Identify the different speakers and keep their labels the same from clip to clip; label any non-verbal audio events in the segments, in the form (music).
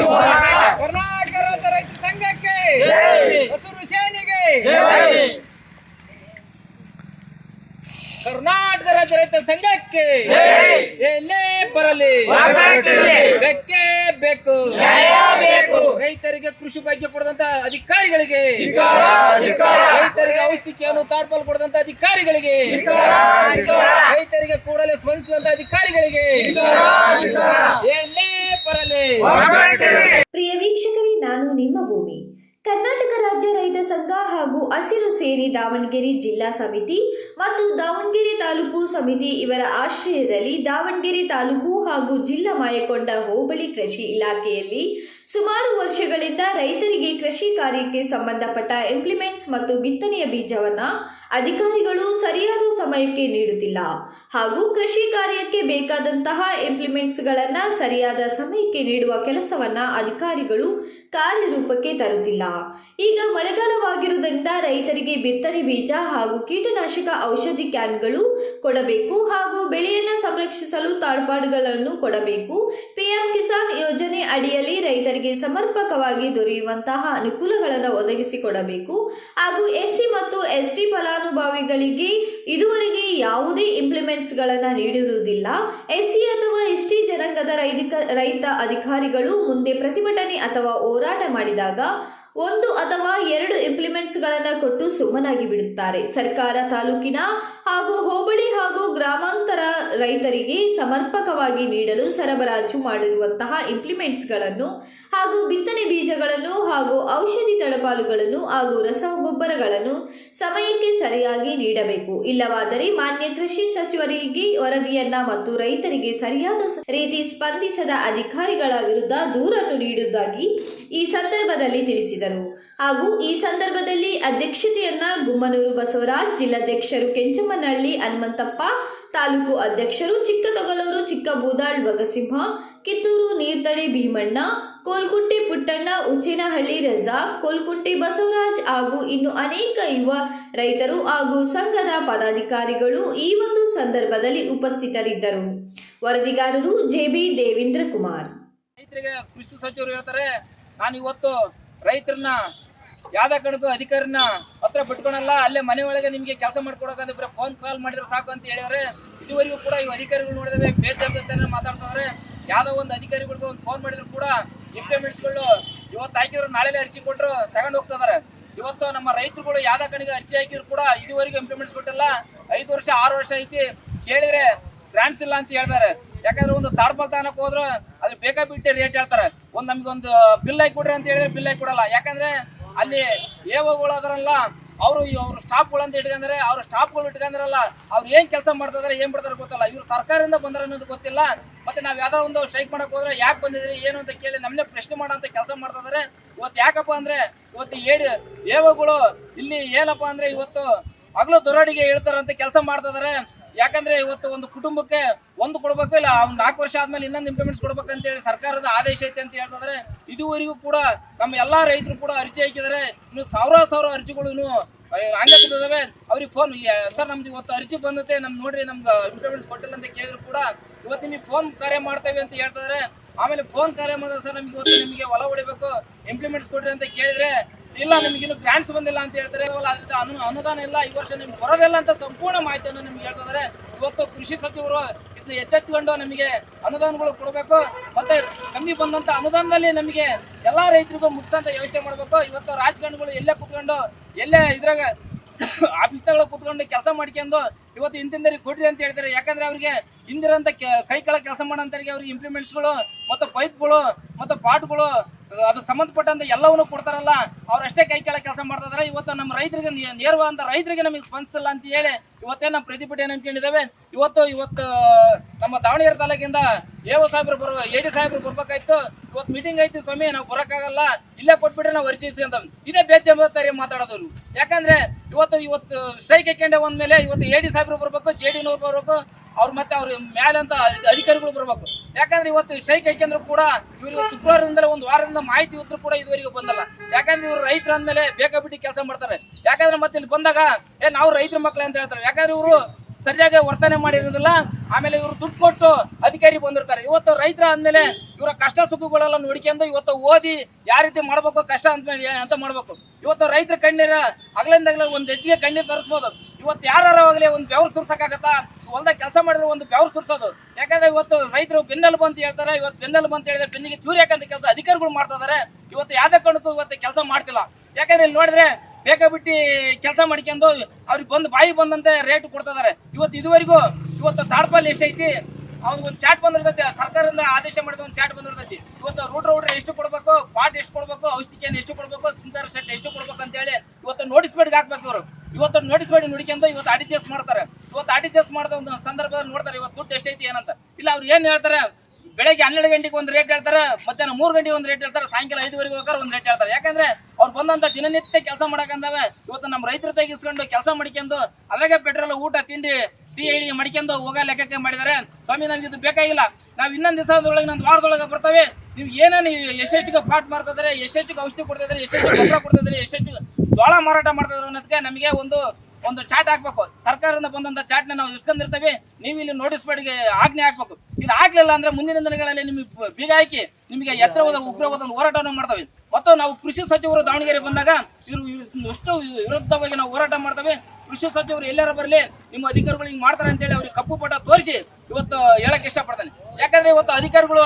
Speaker 1: ಹೋರಾಟ
Speaker 2: ಕರ್ನಾಟಕ ರಾಜ್ಯ ರೈತ ಸಂಘಕ್ಕೆ. ಹಸಿರು ಸೇನೆಗೆ. ಕರ್ನಾಟಕ ರಾಜ್ಯ ರೈತ ಸಂಘಕ್ಕೆ. ಎಲ್ಲೇ ಬರಲಿ. ಬೇಕೇ. ಬೇಕು. ರೈತರಿಗೆ ಕೃಷಿ ಬಗ್ಗೆ ಕೊಡದಂತ ಅಧಿಕಾರಿಗಳಿಗೆ. ರೈತರಿಗೆ ಔಷಧಿಕೆಯನ್ನು ತಾಡ್ಪಾಲ್ ಕೊಡದಂತ ಅಧಿಕಾರಿಗಳಿಗೆ. ರೈತರಿಗೆ ಕೂಡಲೇ ಸ್ಪಂದಿಸಿದಂತ ಅಧಿಕಾರಿಗಳಿಗೆ
Speaker 1: ಧಿಕ್ಕಾರ, ಧಿಕ್ಕಾರ.
Speaker 2: ಎಲ್ಲೇ ಬರಲಿ
Speaker 1: ಹೋರಾಟಕ್ಕೆ
Speaker 3: ಪ್ರಿಯ ವೀಕ್ಷಕರೇ, ನಾನು ನಿಮ್ಮ ಭೂಮಿ. ಕರ್ನಾಟಕ ರಾಜ್ಯ ರೈತ ಸಂಘ ಹಾಗೂ ಹಸಿರು ಸೇನೆ ದಾವಣಗೆರೆ ಜಿಲ್ಲಾ ಸಮಿತಿ ಮತ್ತು ದಾವಣಗೆರೆ ತಾಲೂಕು ಸಮಿತಿ ಇವರ ಆಶ್ರಯದಲ್ಲಿ ದಾವಣಗೆರೆ ತಾಲೂಕು ಹಾಗೂ ಜಿಲ್ಲಾ ಮಾಯಕೊಂಡ ಹೋಬಳಿ ಕೃಷಿ ಇಲಾಖೆಯಲ್ಲಿ ಸುಮಾರು ವರ್ಷಗಳಿಂದ ರೈತರಿಗೆ ಕೃಷಿ ಕಾರ್ಯಕ್ಕೆ ಸಂಬಂಧಪಟ್ಟ ಇಂಪ್ಲಿಮೆಂಟ್ಸ್ ಮತ್ತು ಬಿತ್ತನೆಯ ಬೀಜವನ್ನ ಅಧಿಕಾರಿಗಳು ಸರಿಯಾದ ಸಮಯಕ್ಕೆ ನೀಡುತ್ತಿಲ್ಲ ಹಾಗೂ ಕೃಷಿ ಕಾರ್ಯಕ್ಕೆ ಬೇಕಾದಂತಹ ಇಂಪ್ಲಿಮೆಂಟ್ಸ್ಗಳನ್ನು ಸರಿಯಾದ ಸಮಯಕ್ಕೆ ನೀಡುವ ಕೆಲಸವನ್ನು ಅಧಿಕಾರಿಗಳು ಕಾರ್ಯರೂಪಕ್ಕೆ ತರುತ್ತಿಲ್ಲ. ಈಗ ಮಳೆಗಾಲವಾಗಿರುವುದರಿಂದ ರೈತರಿಗೆ ಬಿತ್ತನೆ ಬೀಜ ಹಾಗೂ ಕೀಟನಾಶಕ ಔಷಧಿ ಕ್ಯಾನ್ಗಳು ಕೊಡಬೇಕು ಹಾಗೂ ಬೆಳೆಯನ್ನು ಸಂರಕ್ಷಿಸಲು ತಾಳ್ಪಾಡುಗಳನ್ನು ಕೊಡಬೇಕು. ಪಿಎಂ ಕಿಸಾನ್ ಯೋಜನೆ ಅಡಿಯಲ್ಲಿ ರೈತರಿಗೆ ಸಮರ್ಪಕವಾಗಿ ದೊರೆಯುವಂತಹ ಅನುಕೂಲಗಳನ್ನು ಒದಗಿಸಿಕೊಡಬೇಕು. ಹಾಗೂ ಎಸ್ಸಿ ಮತ್ತು ಎಸ್ಟಿ ಫಲಾನುಭವಿಗಳಿಗೆ ಇದುವರೆಗೆ ಯಾವುದೇ ಇಂಪ್ಲಿಮೆಂಟ್ಸ್ಗಳನ್ನು ನೀಡಿರುವುದಿಲ್ಲ. ಎಸ್ಸಿ ಅಥವಾ ಎಸ್ಟಿ ಜನಾಂಗದ ರೈತ ರೈತ ಅಧಿಕಾರಿಗಳು ಮುಂದೆ ಪ್ರತಿಭಟನೆ ಅಥವಾ ಹೋರಾಟ ಮಾಡಿದಾಗ ಒಂದು ಅಥವಾ ಎರಡು ಇಂಪ್ಲಿಮೆಂಟ್ಸ್ಗಳನ್ನು ಕೊಟ್ಟು ಸುಮ್ಮನಾಗಿ ಬಿಡುತ್ತಾರೆ. ಸರ್ಕಾರ, ತಾಲೂಕಿನ ಹಾಗೂ ಹೋಬಳಿ ಹಾಗೂ ಗ್ರಾಮಾಂತರ ರೈತರಿಗೆ ಸಮರ್ಪಕವಾಗಿ ನೀಡಲು ಸರಬರಾಜು ಮಾಡಿರುವಂತಹ ಇಂಪ್ಲಿಮೆಂಟ್ಸ್ಗಳನ್ನು ಹಾಗೂ ಬಿತ್ತನೆ ಬೀಜಗಳನ್ನು ಹಾಗೂ ಔಷಧಿ ತಳಪಾಲುಗಳನ್ನು ಹಾಗೂ ರಸಗೊಬ್ಬರಗಳನ್ನು ಸಮಯಕ್ಕೆ ಸರಿಯಾಗಿ ನೀಡಬೇಕು. ಇಲ್ಲವಾದರೆ ಮಾನ್ಯ ಕೃಷಿ ಸಚಿವರಿಗೆ ವರದಿಯನ್ನ ಮತ್ತು ರೈತರಿಗೆ ಸರಿಯಾದ ರೀತಿ ಸ್ಪಂದಿಸದ ಅಧಿಕಾರಿಗಳ ವಿರುದ್ಧ ದೂರನ್ನು ನೀಡುವುದಾಗಿ ಈ ಸಂದರ್ಭದಲ್ಲಿ ತಿಳಿಸಿದರು. ಹಾಗೂ ಈ ಸಂದರ್ಭದಲ್ಲಿ ಅಧ್ಯಕ್ಷತೆಯನ್ನ ಗುಮ್ಮನೂರು ಬಸವರಾಜ್, ಜಿಲ್ಲಾಧ್ಯಕ್ಷರು ಕೆಂಚಮ್ಮನಹಳ್ಳಿ, ಹನುಮಂತಪ್ಪ, ತಾಲೂಕು ಅಧ್ಯಕ್ಷರು ಚಿಕ್ಕತೊಗಲೂರು, ಚಿಕ್ಕಬೂದಾಳ್ ಭಗಸಿಂಹ ಕಿತ್ತೂರು ನೀರ್ತಳೆ ಭೀಮಣ್ಣ, ಕೋಲ್ಕುಂಟೆ ಪುಟ್ಟಣ್ಣ, ಉಚ್ಚಿನಹಳ್ಳಿ ರಜಾಕ್ ಕೋಲ್ಕುಂಟೆ ಬಸವರಾಜ್ ಹಾಗೂ ಇನ್ನು ಅನೇಕ ಯುವ ರೈತರು ಹಾಗೂ ಸಂಘದ ಪದಾಧಿಕಾರಿಗಳು ಈ ಒಂದು ಸಂದರ್ಭದಲ್ಲಿ ಉಪಸ್ಥಿತರಿದ್ದರು. ವರದಿಗಾರರು ಜೆಬಿ ದೇವೇಂದ್ರ ಕುಮಾರ್
Speaker 2: ರೈತರಿಗೆ ಕೃಷಿ ಸಚಿವರು ಹೇಳ್ತಾರೆ, ನಾನು ಇವತ್ತು ರೈತರನ್ನ, ಯಾವ್ದ ಕಡೆಗೂ ಅಧಿಕಾರಿನ ಹತ್ರ ಬಿಟ್ಕೊಳಲ್ಲ, ಅಲ್ಲೇ ಮನೆ ಒಳಗೆ ನಿಮಗೆ ಕೆಲಸ ಮಾಡ್ಕೊಡಕಂತ ಫೋನ್ ಕಾಲ್ ಮಾಡಿದ್ರೆ ಸಾಕು ಅಂತ ಹೇಳಿದ್ರೆ ಇದುವರೆಗೂ ಕೂಡ ಇವು ಅಧಿಕಾರಿಗಳು ನೋಡಿದ್ರೆ ಬೇಜಾಬ್ದಾರಿನ ಮಾತಾಡ್ತಾರೆ ಯಾವ್ದೋ ಒಂದು ಅಧಿಕಾರಿಗಳಿಗೆ ಒಂದು ಫೋನ್ ಮಾಡಿದ್ರು ಕೂಡ ಇಂಪ್ಲಿಮೆಂಟ್ಸ್ಗಳು ಇವತ್ತು ಹಾಕಿದ್ರು ನಾಳೆ ಅರ್ಜಿ ಕೊಟ್ಟರು ತಗೊಂಡು ಹೋಗ್ತಿದ್ದಾರೆ ಇವತ್ತು ನಮ್ಮ ರೈತರುಗಳು ಯಾವ್ದ ಕಣಿಗೆ ಅರ್ಜಿ ಹಾಕಿದ್ರು ಕೂಡ ಇದುವರೆಗೂ ಇಂಪ್ಲಿಮೆಂಟ್ಸ್ ಕೊಟ್ಟಿಲ್ಲ. ಐದು ವರ್ಷ, ಆರು ವರ್ಷ ಐತಿ. ಕೇಳಿದ್ರೆ ಗ್ರಾಂಟ್ಸ್ ಇಲ್ಲ ಅಂತ ಹೇಳ್ತಾರೆ. ಯಾಕಂದ್ರೆ ಒಂದು ತಾಡ್ಪಾಲ್ ತಾನಕ್ಕೆ ಹೋದ್ರು ಅದ್ರ ಬೇಕಾಬಿಟ್ಟು ರೇಟ್ ಹೇಳ್ತಾರೆ. ಒಂದು ನಮ್ಗೆ ಬಿಲ್ ಹಾಕಿ ಕೊಡ್ರಿ ಅಂತ ಹೇಳಿದ್ರೆ ಬಿಲ್ ಹಾಕಿ ಕೊಡಲ್ಲ. ಯಾಕಂದ್ರೆ ಅಲ್ಲಿ ಏವಗಳು ಅದರಲ್ಲ ಅವರು ಅವ್ರ ಸ್ಟಾಫ್ಗಳು ಅಂತ ಇಟ್ಕೊಂಡ್ರೆ ಅವ್ರ ಸ್ಟಾಫ್ಗಳು ಇಟ್ಕೊಂಡ್ರಲ್ಲ ಅವ್ರು ಏನ್ ಕೆಲಸ ಮಾಡ್ತಿದಾರೆ ಏನ್ ಬಿಡ್ತಾರೆ ಗೊತ್ತಲ್ಲ. ಇವ್ರು ಸರ್ಕಾರದಿಂದ ಬಂದ್ರೆ ಅನ್ನೋದು ಗೊತ್ತಿಲ್ಲ. ಮತ್ತೆ ನಾವ್ ಯಾವ್ದಾರ ಒಂದು ಸ್ಟ್ರೈಕ್ ಮಾಡಕ್ ಹೋದ್ರೆ ಯಾಕೆ ಬಂದಿದ್ರಿ ಏನು ಅಂತ ಕೇಳಿ ನಮ್ಮನ್ನೇ ಪ್ರಶ್ನೆ ಮಾಡೋ ಅಂತ ಕೆಲಸ ಮಾಡ್ತಿದ್ದಾರೆ ಇವತ್ತು ಯಾಕಪ್ಪ ಅಂದ್ರೆ, ಇವತ್ತು ಹೇಳಿ ಏವಗಳು ಇಲ್ಲಿ ಏನಪ್ಪ ಅಂದ್ರೆ ಇವತ್ತು ಹಗಲು ದೊರಡಿಗೆ ಹೇಳ್ತಾರಂತ ಕೆಲಸ ಮಾಡ್ತಿದಾರೆ ಯಾಕಂದ್ರೆ ಇವತ್ತು ಒಂದು ಕುಟುಂಬಕ್ಕೆ ಒಂದು ಕೊಡ್ಬೇಕು ಇಲ್ಲ ಒಂದು ನಾಲ್ಕು ವರ್ಷ ಆದ್ಮೇಲೆ ಇನ್ನೊಂದು ಇಂಪ್ಲಿಮೆಂಟ್ಸ್ ಕೊಡ್ಬೇಕು ಅಂತ ಹೇಳಿ ಸರ್ಕಾರದ ಆದೇಶ ಐತೆ ಅಂತ ಹೇಳ್ತಿದ್ರೆ. ಇದುವರೆಗೂ ಕೂಡ ನಮ್ಮ ಎಲ್ಲಾ ರೈತರು ಕೂಡ ಅರ್ಜಿ ಹಾಕಿದ್ದಾರೆ ಇನ್ನು ಸಾವಿರಾರು ಸಾವಿರ ಅರ್ಜಿಗಳು ಇನ್ನು ಹಂಗೆ ಬಿದ್ದಿದಾವೆ ಅವ್ರಿಗೆ ಫೋನ್ ಸರ್, ನಮ್ದು ಇವತ್ತು ಅರ್ಜಿ ಬಂದತೆ ನಮ್ಗೆ ನೋಡ್ರಿ ನಮ್ಗೆ ಇಂಪ್ಲಿಮೆಂಟ್ಸ್ ಕೊಟ್ಟಿಲ್ಲ ಅಂತ ಕೇಳಿದ್ರು ಕೂಡ ಇವತ್ತು ನಿಮಗೆ ಫೋನ್ ಕಾರ್ಯ ಮಾಡ್ತೇವೆ ಅಂತ ಹೇಳ್ತಿದ್ರೆ. ಆಮೇಲೆ ಫೋನ್ ಕಾರ್ಯ ಮಾಡಿದ್ರೆ ಸರ್, ನಮ್ಗೆ ಇವತ್ತು ನಿಮಗೆ ಹೊಲ ಹೊಡಿಬೇಕು ಇಂಪ್ಲಿಮೆಂಟ್ಸ್ ಕೊಡ್ರಿ ಅಂತ ಕೇಳಿದ್ರೆ ಇಲ್ಲ, ನಿಮ್ಗೆ ಇನ್ನು ಗ್ರಾಂಟ್ಸ್ ಬಂದಿಲ್ಲ ಅಂತ ಹೇಳ್ತಾರೆ ಅದ್ರಿಂದ ಅನು ಅನುದಾನ ಇಲ್ಲ, ಈ ವರ್ಷ ನಿಮ್ಗೆ ಬರೋದಿಲ್ಲ ಅಂತ ಸಂಪೂರ್ಣ ಮಾಹಿತಿಯನ್ನು ನಿಮ್ಗೆ ಹೇಳ್ತಿದ್ದಾರೆ ಇವತ್ತು ಕೃಷಿ ಸಚಿವರು ಇದನ್ನ ಎಚ್ಚೆತ್ತುಕೊಂಡು ನಮಗೆ ಅನುದಾನಗಳು ಕೊಡಬೇಕು. ಮತ್ತೆ ಕಮ್ಮಿ ಬಂದಂತ ಅನುದಾನದಲ್ಲಿ ನಮಗೆ ಎಲ್ಲಾ ರೈತರಿಗೂ ಮುಕ್ತಂತ ವ್ಯವಸ್ಥೆ ಮಾಡಬೇಕು. ಇವತ್ತು ರಾಜಕಾರಣಿಗಳು ಎಲ್ಲೇ ಕುತ್ಕೊಂಡು, ಎಲ್ಲೇ ಇದ್ರಾಗ (coughs) ಆಫೀಸ್ನಾಗ ಕುತ್ಕೊಂಡು ಕೆಲಸ ಮಾಡ್ಕೊಂಡು ಇವತ್ತು ಇಂತಿಂದರಿಗೆ ಕೊಡ್ರಿ ಅಂತ ಹೇಳ್ತಾರೆ. ಯಾಕಂದ್ರೆ ಅವ್ರಿಗೆ ಇಂದಿರಂತ ಕೈ ಕೆಳ ಕೆಲಸ ಮಾಡೋಂಥವ್ರಿಗೆ ಅವ್ರಿಗೆ ಇಂಪ್ಲಿಮೆಂಟ್ಸ್ಗಳು ಮತ್ತು ಪೈಪ್ಗಳು ಮತ್ತು ಪಾಟ್ಗಳು ಅದಕ್ಕೆ ಸಂಬಂಧಪಟ್ಟಂತ ಎಲ್ಲವನ್ನೂ ಕೊಡ್ತಾರಲ್ಲ ಅವ್ರಷ್ಟೇ ಕೈ ಕೆಳ ಕೆಲಸ ಮಾಡ್ತಿದಾರೆ. ಇವತ್ತು ನಮ್ಮ ರೈತರಿಗೆ ನೇರವಾದ ರೈತರಿಗೆ ನಮಗೆ ಸ್ಪಂದಿಸಲ್ಲ ಅಂತ ಹೇಳಿ ಇವತ್ತೇ ನಮ್ಮ ಪ್ರತಿಭಟನೆ ಅನ್ಕೊಂಡಿದ್ದೇವೆ ಇವತ್ತು ಇವತ್ತು, ನಮ್ಮ ದಾವಣಗೆರೆ ತಾಲೂಕಿಂದ ದೇವ ಸಾಹೇಬ್ರು ಬರುವ ಡಿ ಸಾಹೇಬ್ರು ಬರ್ಬೇಕಾಯ್ತು. ಇವತ್ತು ಮೀಟಿಂಗ್ ಐತಿ ಸ್ವಾಮಿ, ನಾವು ಬರೋಕ್ಕಾಗಲ್ಲ. ಇಲ್ಲೇ ಕೊಟ್ಬಿಟ್ರೆ ನಾವು ವರ್ಚಿಸಿ ಅಂತ ಇದೇ ಬೇಜವಾಬ್ದಾರಿ ಮಾತಾಡೋದು ಯಾಕಂದ್ರೆ ಇವತ್ತು ಇವತ್ತು ಸ್ಟ್ರೈಕ್ ಹಾಕೊಂಡೆ ಮೇಲೆ ಇವತ್ತು ಎ ಡಿ ಸಾಹೇಬ್ರು ಬರ್ಬೇಕು ಜೆ ಡಿ ನವ್ರು ಬರ್ಬೇಕು. ಅವ್ರು ಮತ್ತೆ ಅವ್ರ ಮೇಲೆ ಅಂತ ಅಧಿಕಾರಿಗಳು ಬರಬೇಕು. ಯಾಕಂದ್ರೆ ಇವತ್ತು ಶೈಕ್ ಹಾಕಂದ್ರು ಕೂಡ ಇವ್ರಿಗೆ ಶುಕ್ರವಾರದಿಂದ ಒಂದು ವಾರದಿಂದ ಮಾಹಿತಿ ಇದ್ರು ಕೂಡ ಇದುವರೆಗೂ ಬಂದಲ್ಲ. ಯಾಕಂದ್ರೆ ಇವರು ರೈತರು ಅಂದ್ಮೇಲೆ ಬೇಕಾಬಿಟ್ಟು ಕೆಲಸ ಮಾಡ್ತಾರೆ. ಯಾಕಂದ್ರೆ ಮತ್ತೆ ಇಲ್ಲಿ ಬಂದಾಗ, ಏ, ನಾವು ರೈತರ ಮಕ್ಳು ಅಂತ ಹೇಳ್ತಾರೆ. ಯಾಕಂದ್ರೆ ಇವರು ಸರಿಯಾಗಿ ವರ್ತನೆ ಮಾಡಿರೋದಿಲ್ಲ. ಆಮೇಲೆ ಇವರು ದುಡ್ಡು ಕೊಟ್ಟು ಅಧಿಕಾರಿ ಬಂದಿರ್ತಾರೆ. ಇವತ್ತು ರೈತರ ಆದ್ಮೇಲೆ ಇವರ ಕಷ್ಟ ಸುಖಗಳೆಲ್ಲ ನೋಡ್ಕೊಂಡು ಇವತ್ತು ಓದಿ ಯಾವ ರೀತಿ ಮಾಡ್ಬೇಕು, ಕಷ್ಟ ಅಂತ ಅಂತ ಮಾಡ್ಬೇಕು. ಇವತ್ತು ರೈತರ ಕಣ್ಣೀರ ಹಗಲಿಂದಾಗಲೇ ಒಂದು ಹೆಚ್ಚಿಗೆ ಕಣ್ಣೀರು ತರಿಸ್ಬೋದು. ಇವತ್ತು ಯಾರು ಆಗಲಿ ಒಂದು ಬೆವರು ಸುರ್ಸಕ್ಕಾಗತ್ತಾ? ಹೊಲ್ದಾಗ ಕೆಲಸ ಮಾಡಿದ್ರೆ ಒಂದು ಬೆವರು ಸುರ್ಸೋದು. ಯಾಕಂದ್ರೆ ಇವತ್ತು ರೈತರು ಬೆನ್ನೆಲುಬು ಅಂತ ಹೇಳ್ತಾರೆ. ಇವತ್ತು ಬೆನ್ನೆಲುಬು ಬಂತ ಹೇಳಿದ್ರೆ ಬೆನ್ನಿಗೆ ಚೂರಿ ಹಾಕಂತ ಕೆಲಸ ಅಧಿಕಾರಿಗಳು ಮಾಡ್ತಾ ಇದಾರೆ. ಇವತ್ತು ಯಾವ್ದೇ ಕಾರಣಕ್ಕೂ ಇವತ್ತು ಕೆಲಸ ಮಾಡ್ತಿಲ್ಲ. ಯಾಕಂದ್ರೆ ಇಲ್ಲಿ ನೋಡಿದ್ರೆ ಬೇಕಾಬಿಟ್ಟು ಕೆಲಸ ಮಾಡ್ಕೊಂಡು ಅವ್ರಿಗೆ ಬಂದು ಬಾಯಿ ಬಂದಂತೆ ರೇಟ್ ಕೊಡ್ತಾ ಇದಾರೆ ಇವತ್ತು ಇದುವರೆಗೂ ಇವತ್ತು ತಾಡ್ಪಾಲ್ ಎಷ್ಟೈತಿ? ಅವ್ನಿಗೆ ಒಂದು ಚಾಟ್ ಬಂದಿರ್ತೈತಿ ಸರ್ಕಾರದಿಂದ ಆದೇಶ ಮಾಡಿದ ಒಂದು ಚಾಟ್ ಬಂದಿರ್ತೈತಿ. ಇವತ್ತು ರೂಟ್ ರೂಟ್ರ್ ಎಷ್ಟು ಕೊಡಬೇಕು ಪಾಟ್ ಎಷ್ಟು ಕೊಡಬೇಕು ಔಷಧಿಯನ್ನು ಎಷ್ಟು ಕೊಡಬೇಕು ಸ್ಪಿಂಕರ್ ಸೆಟ್ ಎಷ್ಟು ಕೊಡ್ಬೇಕು ಅಂತ ಹೇಳಿ ಇವತ್ತು ನೋಟಿಸ್ ಬೇಡಿಗೆ ಹಾಕ್ಬೇಕು ಇವರು. ಇವತ್ತು ನೋಟಿಸ್ ಬೇಡಿ ನುಡಿಕೊಂಡು ಇವತ್ತು ಆರ್ ಮಾಡ್ತಾರೆ. ಇವತ್ತು ಆರ್ ಮಾಡಿದ ಒಂದು ಸಂದರ್ಭದಲ್ಲಿ ನೋಡ್ತಾರೆ, ಇವತ್ತು ದುಡ್ಡು ಎಷ್ಟೈತಿ ಏನಂತ. ಇಲ್ಲ ಅವ್ರು ಏನು ಹೇಳ್ತಾರೆ ಬೆಳಗ್ಗೆ ಹನ್ನೆರಡು ಗಂಟೆಗೆ ಒಂದು ರೇಟ್ ಹೇಳ್ತಾರೆ, ಮಧ್ಯಾಹ್ನ ಮೂರು ಗಂಟೆಗೆ ಒಂದು ರೇಟ್ ಹೇಳ್ತಾರೆ, ಸಾಯಂಕಾಲ ಐದುವರೆಗೆ ಹೋಗಾರ ಒಂದು ರೇಟ್ ಹೇಳ್ತಾರೆ. ಯಾಕಂದ್ರೆ ಅವ್ರು ಬಂದಂತ ದಿನನಿತ್ಯ ಕೆಲಸ ಮಾಡಕಂದವೆ ಇವತ್ತು ನಮ್ಮ ರೈತರ ತೆಗಿಸ್ಕೊಂಡು ಕೆಲಸ ಮಾಡ್ಕೊಂಡು ಅದ್ರಾಗೆ ಪೆಟ್ರೋಲ್ ಊಟ, ತಿಂಡಿ ಪಿ ಐ ಡಿ ಮಾಡ್ಕೊಂಡು ಹೋಗೋ ಲೆಕ್ಕಕ್ಕೆ ಮಾಡಿದ್ದಾರೆ. ಸ್ವಾಮಿ, ನಮ್ಗೆ ಇದು ಬೇಕಾಗಿಲ್ಲ. ನಾವು ಇನ್ನೊಂದು ದಿವಸದೊಳಗೆ, ಇನ್ನೊಂದು ವಾರದೊಳಗೆ ಬರ್ತವೆ. ನೀವು ಏನೇನು ಎಷ್ಟೆಷ್ಟಿಗೆ ಪಾಟ್ ಮಾಡ್ತಿದ್ರೆ ಎಷ್ಟೆಷ್ಟಿಗೆ ಔಷಧಿ ಕೊಡ್ತಿದ್ರೆ ಎಷ್ಟೆಷ್ಟು ಗೊಬ್ಬರ ಕೊಡ್ತಿದ್ರೆ ಎಷ್ಟೆಷ್ಟು ಜೋಳ ಮಾರಾಟ ಮಾಡ್ತಿದ್ರು ಅನ್ನೋದಕ್ಕೆ ನಮಗೆ ಒಂದು ಒಂದು ಚಾಟ್ ಹಾಕ್ಬೇಕು. ಸರ್ಕಾರದಿಂದ ಬಂದಂತ ಚಾಟ್ನ ನಾವು ಇಸ್ಕೊಂಡಿರ್ತೇವೆ ನೀವು ಇಲ್ಲಿ ನೋಟಿಸ್ ಬೋರ್ಡ್ಗೆ ಆಜ್ಞೆ ಹಾಕ್ಬೇಕು. ಇಲ್ಲಿ ಆಗ್ಲಿಲ್ಲ ಅಂದ್ರೆ ಮುಂದಿನ ದಿನಗಳಲ್ಲಿ ನಿಮಗೆ ಬೀಗ ಹಾಕಿ ನಿಮಗೆ ಎತ್ತರವಾದ, ಉಗ್ರವಾದ ಹೋರಾಟವನ್ನು ಮಾಡ್ತವೆ. ಮತ್ತು ನಾವು ಕೃಷಿ ಸಚಿವರು ದಾವಣಗೆರೆ ಬಂದಾಗ ಇವರು ಎಷ್ಟು ವಿರುದ್ಧವಾಗಿ ನಾವು ಹೋರಾಟ ಮಾಡ್ತವೆ. ಕೃಷಿ ಸಚಿವರು ಎಲ್ಲರೂ ಬರಲಿ, ನಿಮ್ಮ ಅಧಿಕಾರಿಗಳು ಹಿಂಗೆ ಮಾಡ್ತಾರೆ ಅಂತೇಳಿ ಅವ್ರಿಗೆ ಕಪ್ಪು ಪಟ ತೋರಿಸಿ ಇವತ್ತು ಹೇಳಕ್ಕೆ ಇಷ್ಟಪಡ್ತಾನೆ. ಯಾಕಂದ್ರೆ ಇವತ್ತು ಅಧಿಕಾರಿಗಳು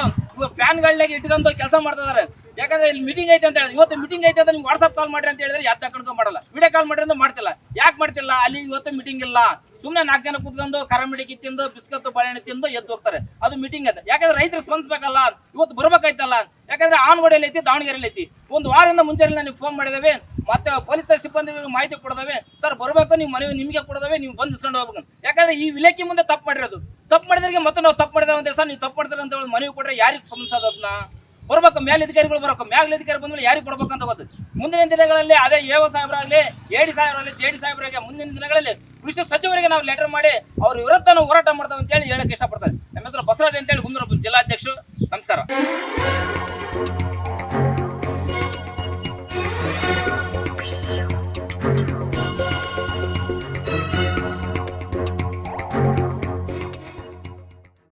Speaker 2: ಫ್ಯಾನ್ಗಳನ್ನಾಗಿ ಇಟ್ಕೊಂಡು ಕೆಲಸ ಮಾಡ್ತಾ ಇದಾರೆ ಯಾಕಂದ್ರೆ ಇಲ್ಲಿ ಮೀಟಿಂಗ್ ಐತೆ ಅಂತ ಹೇಳಿದ್ರೆ ಇವತ್ತು ಮೀಟಿಂಗ್ ಐತೆ ಅಂತ ನೀವು ವಾಟ್ಸ್ಆಪ್ ಕಾಲ್ ಮಾಡ್ರಿ ಅಂತ ಹೇಳಿದ್ರೆ ಯಾತ ಕಣ್ಕೊಂಡು ಮಾಡಲ್ಲ ವಿಡಿಯೋ ಕಾಲ್ ಮಾಡ್ರಿ ಅಂತ ಮಾಡ್ತಿಲ್ಲ. ಯಾಕೆ ಮಾಡ್ತಿಲ್ಲ? ಅಲ್ಲಿ ಇವತ್ತು ಮೀಟಿಂಗ್ ಇಲ್ಲ. ಸುಮ್ಮನೆ ನಾಲ್ಕು ಜನ ಕುತ್ಕೊಂಡು ಮಿಡಿಕಿ ತಿಂದು, ಬಿಸ್ಕತ್ತು, ಬಾಳೆಹಣ್ಣು ತಿಂದು ಎದ್ದು ಹೋಗ್ತಾರೆ. ಅದು ಮೀಟಿಂಗ್ ಐತೆ ಯಾಕಂದ್ರೆ ರೈತರು ಸ್ಪಂದಿಸ್ಬೇಕಲ್ಲ. ಇವತ್ತು ಬರ್ಬೇಕಾಯ್ತಲ್ಲ. ಯಾಕಂದ್ರೆ ಆನ್ಗೋಡೆಯಲ್ಲಿ ಐತಿ, ದಾವಣಗೆರೆಯಲ್ಲಿ ಐತಿ. ಒಂದು ವಾರದಿಂದ ಮುಂಚೆ ನನಗೆ ಫೋನ್ ಮಾಡಿದ್ದೇವೆ. ಮತ್ತೆ ಪೊಲೀಸ್ ಸಿಬ್ಬಂದಿಗಳಿಗೆ ಮಾಹಿತಿ ಕೊಡದವೆ. ಸರ್, ಬರಬೇಕು. ನೀವು ಮನವಿ ನಿಮಗೆ ಕೊಡದವೆ. ನೀವು ಬಂದು ಇಸ್ಕೊಂಡು ಹೋಗ್ಬೇಕು. ಯಾಕಂದ್ರೆ ಈ ವಿಲೇಕಿ ಮುಂದೆ ತಪ್ಪು ಮಾಡಿರೋದು. ತಪ್ಪು ಮಾಡಿದ್ರಿಗೆ ಮತ್ತೆ ನಾವು ತಪ್ಪು ಮಾಡಿದೇವೆ ಅಂತ ಸರ್, ನೀವು ತಪ್ಪು ಮಾಡ್ತಾರೆ ಅಂತ ಹೇಳಿ ಮನವಿ ಕೊಟ್ಟರೆ ಯಾರಿಗೆ ಸ್ಪಂದಿಸೋದನ್ನ ಬರ್ಬೇಕು, ಮೇಲಧಿಕಾರಿಗಳು ಬರಬೇಕು, ಮೇಲಧಿಕಾರಿ ಬಂದ್ಮೇಲೆ ಯಾರಿಗೆ ಕೊಡ್ಬೇಕು ಅಂತ ಗೊತ್ತು. ಮುಂದಿನ ದಿನಗಳಲ್ಲಿ ಅದೇ ಏವ ಸಾಹೇಬರಾಗ್ಲಿ ಎಡಿ ಸಾಹೇಬರಾಗಲಿ, ಜೆ ಡಿ ಸಾಹೇಬರಾಗಿ ಮುಂದಿನ ದಿನಗಳಲ್ಲಿ ಕೃಷಿ ಸಚಿವರಿಗೆ ನಾವು ಲೆಟರ್ ಮಾಡಿ ಅವ್ರ ವಿರುದ್ಧ ಹೋರಾಟ ಮಾಡ್ತಾವೆ ಅಂತ ಹೇಳಿ ಹೇಳಕ್ ಇಷ್ಟಪಡ್ತಾರೆ ನಮ್ಮ ಹೆಸರು ಬಸವರಾಜ್ ಅಂತೇಳಿ ಗುಂದ್ರ ಜಿಲ್ಲಾಧ್ಯಕ್ಷರು. ನಮಸ್ಕಾರ.